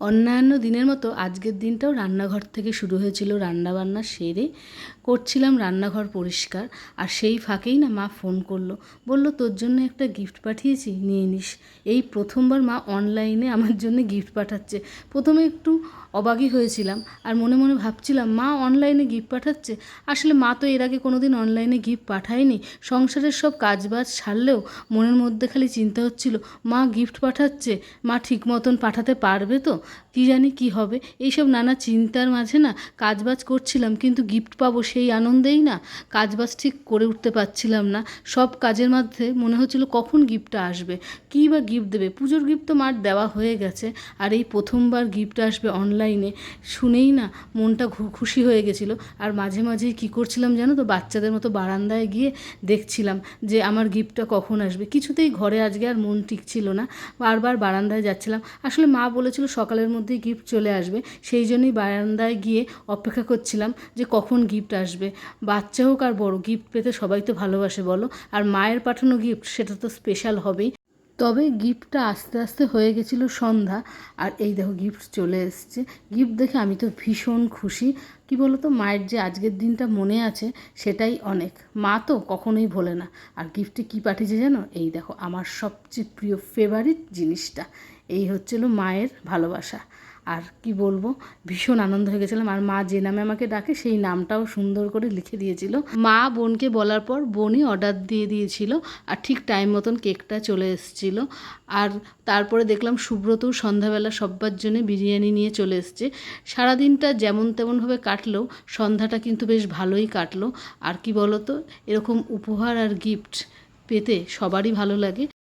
অন্যান্য দিনের মতো আজকের দিনটাও রান্নাঘর থেকে শুরু হয়েছিল রান্নাবান্না সেরে করছিলাম রান্নাঘর পরিষ্কার। আর সেই ফাঁকেই না মা ফোন করল। বলল, তোর জন্য একটা গিফট পাঠিয়েছি, নিয়ে নিস। এই প্রথমবার মা অনলাইনে আমার জন্য গিফট পাঠাচ্ছে। প্রথমে একটু অবাকই হয়েছিলাম আর মনে মনে ভাবছিলাম, মা অনলাইনে গিফট পাঠাচ্ছে? আসলে মা তো এর আগে কোনো দিন অনলাইনে গিফট পাঠায়নি। সংসারের সব কাজবাজ ছাড়লেও মনের মধ্যে খালি চিন্তা হচ্ছিল, মা গিফট পাঠাচ্ছে? মা ঠিক মতন পাঠাতে পারবে তো? কী জানি কী হবে। এইসব নানা চিন্তার মাঝে না কাজবাজ করছিলাম, কিন্তু গিফট পাবো সেই আনন্দেই না। কাজবাজ ঠিক করে উঠতে পারছিলাম না। সব কাজের মধ্যে মনে হচ্ছিল কখন গিফটটা আসবে। কী বা গিফট দেবে? পুজোর গিফট তো মার দেওয়া হয়ে গেছে। আর এই প্রথমবার গিফট আসবে অনলাইনে শুনেই না মনটা খুশি হয়ে গেছিল। আর মাঝে মাঝেই কী করছিলাম জানো তো? বাচ্চাদের মতো বারান্দায় গিয়ে দেখছিলাম যে আমার গিফটটা কখন আসবে। কিছুতেই ঘরে আজকে আর মন টিকছিল না। বারবার বারান্দায় যাচ্ছিলাম। আসলে মা বলেছিল সকালের মধ্যেই গিফট চলে আসবে। সেই জন্যই বারান্দায় গিয়ে অপেক্ষা করছিলাম যে কখন গিফট আসবে। বাচ্চা হোক আর বড় গিফট পেতে সবাই তো ভালোবাসে বলো। আর মায়ের পাঠানো গিফট সেটা তো স্পেশাল হবেই। তবে গিফটটা আস্তে আস্তে হয়ে গেছিল সন্ধ্যা। আর এই দেখো গিফট চলে এসছে। গিফট দেখে আমি তো ভীষণ খুশি। কি বলতো, মায়ের যে আজকের দিনটা মনে আছে, সেটাই অনেক। মা তো কখনোই ভোলে না। আর গিফটে কি পাঠিয়েছে জানো? এই দেখো, আমার সবচেয়ে প্রিয় ফেভারিট জিনিসটা। এই হচ্ছিল মায়ের ভালোবাসা। আর কি বলব, ভীষণ আনন্দ হয়ে গেছিলাম। আর মা যে নামে আমাকে ডাকে, সেই নামটাও সুন্দর করে লিখে দিয়েছিল। মা বোনকে বলার পর বোনই অর্ডার দিয়ে দিয়েছিল আর ঠিক টাইম মতন কেকটা চলে এসেছিল। আর তারপরে দেখলাম সুব্রতও সন্ধ্যাবেলা সব্বার জন্য বিরিয়ানি নিয়ে চলে এসছে। সারাদিনটা যেমন তেমনভাবে কাটলেও সন্ধ্যাটা কিন্তু বেশ ভালোই কাটলো। আর কি বলো তো এরকম উপহার আর গিফট পেতে সবারই ভালো লাগে।